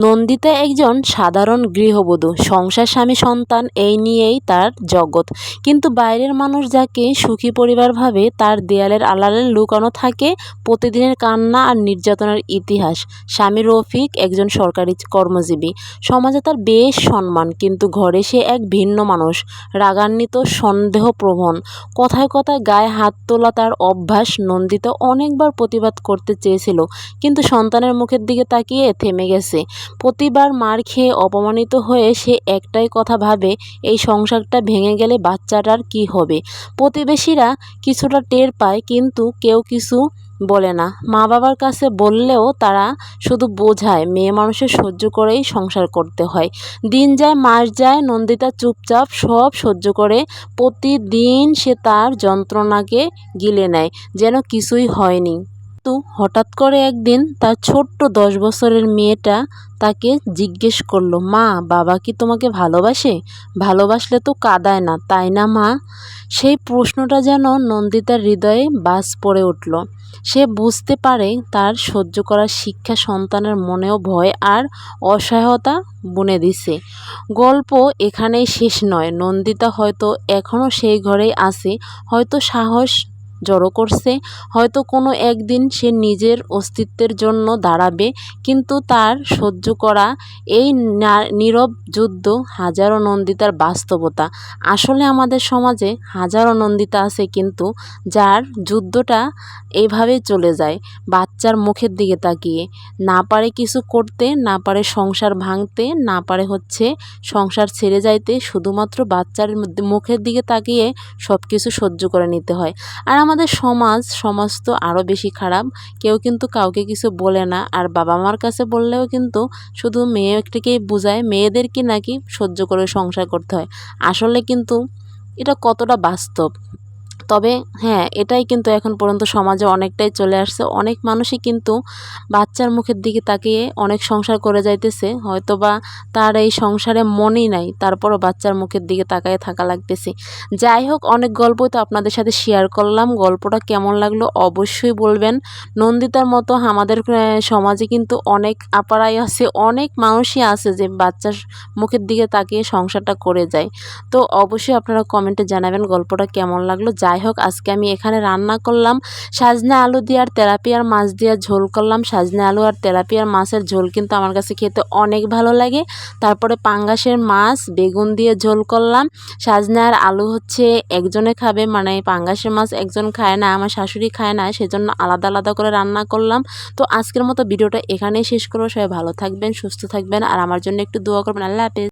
নন্দিতা একজন সাধারণ গৃহবধূ, সংসার স্বামী, সন্তান, এই নিয়েই তার জগৎ। কিন্তু বাইরের মানুষ যাকে সুখী পরিবার ভাবে, তার দেয়ালের আড়ালে লুকানো থাকে প্রতিদিনের কান্না আর নির্যাতনের ইতিহাস। স্বামী রফিক একজন সরকারি কর্মজীবী। সমাজে তার বেশ সম্মান, কিন্তু ঘরে সে এক ভিন্ন মানুষ, রাগান্বিত, সন্দেহপ্রবণ। কথায় কথায় গায়ে হাত তোলা তার অভ্যাস নন্দিতা অনেকবার প্রতিবাদ করতে চেয়েছিল, কিন্তু সন্তানের মুখের দিকে তাকিয়ে থেমে গেছে। প্রতিবার মার খেয়ে অপমানিত হয়ে সে একটাই কথা ভাবে, এই সংসারটা ভেঙে গেলে বাচ্চাটার কি হবে? প্রতিবেশীরা কিছুটা টের পায়, কিন্তু কেউ কিছু বলে না। মা বাবার কাছে বললেও তারা শুধু বোঝায়, মেয়ে মানুষের সহ্য করেই সংসার করতে হয়। দিন যায়, মাস যায়, নন্দিতা চুপচাপ সব সহ্য করে। প্রতিদিন সে তার যন্ত্রণাকে গিলে নেয়, যেন কিছুই হয়নি। কিন্তু হঠাৎ করে একদিন তার ছোট্ট দশ বছরের মেয়েটা তাকে জিজ্ঞেস করল, মা, বাবা কি তোমাকে ভালোবাসে? ভালোবাসলে তো কাদায় না, তাই না, মা? সেই প্রশ্নটা যেন নন্দিতার হৃদয়ে বাস পড়ে উঠল। সে বুঝতে পারে তার সহ্য করার শিক্ষা সন্তানের মনেও ভয় আর অসহায়তা বুনে দিছে। গল্প এখানেই শেষ নয়। নন্দিতা হয়তো এখনও সেই ঘরেই আছে, হয়তো সাহস জড়ো করছে। হয়তো কোনো একদিন সে নিজের অস্তিত্বের জন্য দাঁড়াবে, কিন্তু তার সহ্য করা এই নীরব যুদ্ধ হাজারো নন্দিতার বাস্তবতা। আসলে আমাদের সমাজে হাজারো নন্দিতা আছে, কিন্তু যার যুদ্ধটা এভাবে চলে যায়, বাচ্চার মুখের দিকে তাকিয়ে। না পারে কিছু করতে, না পারে সংসার ভাঙতে, না পারে হচ্ছে সংসার ছেড়ে যাইতে, শুধুমাত্র বাচ্চার মুখের দিকে তাকিয়ে সব কিছু সহ্য করে নিতে হয়। আর আমাদের সমাজ সমাজ তো আরও বেশি খারাপ। কেউ কিন্তু কাউকে কিছু বলে না। আর বাবা মার কাছে বললেও কিন্তু শুধু মেয়ে একটিকেই বোঝায়, মেয়েদেরকে নাকি সহ্য করে সংসার করতে হয়। আসলে কিন্তু এটা কতটা বাস্তব? তবে হ্যাঁ এটাই কিন্তু এখন পর্যন্ত সমাজে অনেকটাই চলে আসছে। অনেক মানুষই কিন্তু বাচ্চার মুখের দিকে তাকিয়ে অনেক সংসার করে যাইতেছে। হয়তো বা তার এই সংসারে মনই নাই, তারপরও বাচ্চার মুখের দিকে তাকায় থাকা লাগতেছে। যাই হোক, অনেক গল্পই তো আপনাদের সাথে শেয়ার করলাম। গল্পটা কেমন লাগল অবশ্যই বলবেন। নন্দিতার মতো আমাদের সমাজে কিন্তু অনেক আপারাই আছে, অনেক মানুষই আছে যে বাচ্চার মুখের দিকে তাকিয়ে সংসারটা করে যায়। তো অবশ্যই আপনারা কমেন্টে জানাবেন গল্পটা কেমন লাগল। যাই হোক আজকে আমি এখানে রান্না করলাম। সাজনা আলু দিয়ে আর তেলাপিয়ার মাছ দিয়ে ঝোল করলাম। সাজনা আলু আর তেলাপিয়ার মাছের ঝোল কিন্তু আমার কাছে খেতে অনেক ভালো লাগে। তারপরে পাঙ্গাসের মাছ, বেগুন দিয়ে ঝোল করলাম। সাজনা আর আলু হচ্ছে একজনে খাবে মানে পাঙ্গাসের মাছ একজন খায় না, আমার শাশুড়ি খায় না, সেজন্য আলাদা আলাদা করে রান্না করলাম। তো আজকের মতো ভিডিওটা এখানেই শেষ করব। সবাই ভালো থাকবেন, সুস্থ থাকবেন, আর আমার জন্য একটু দোয়া করবেন। আল্লাহ হাফেজ।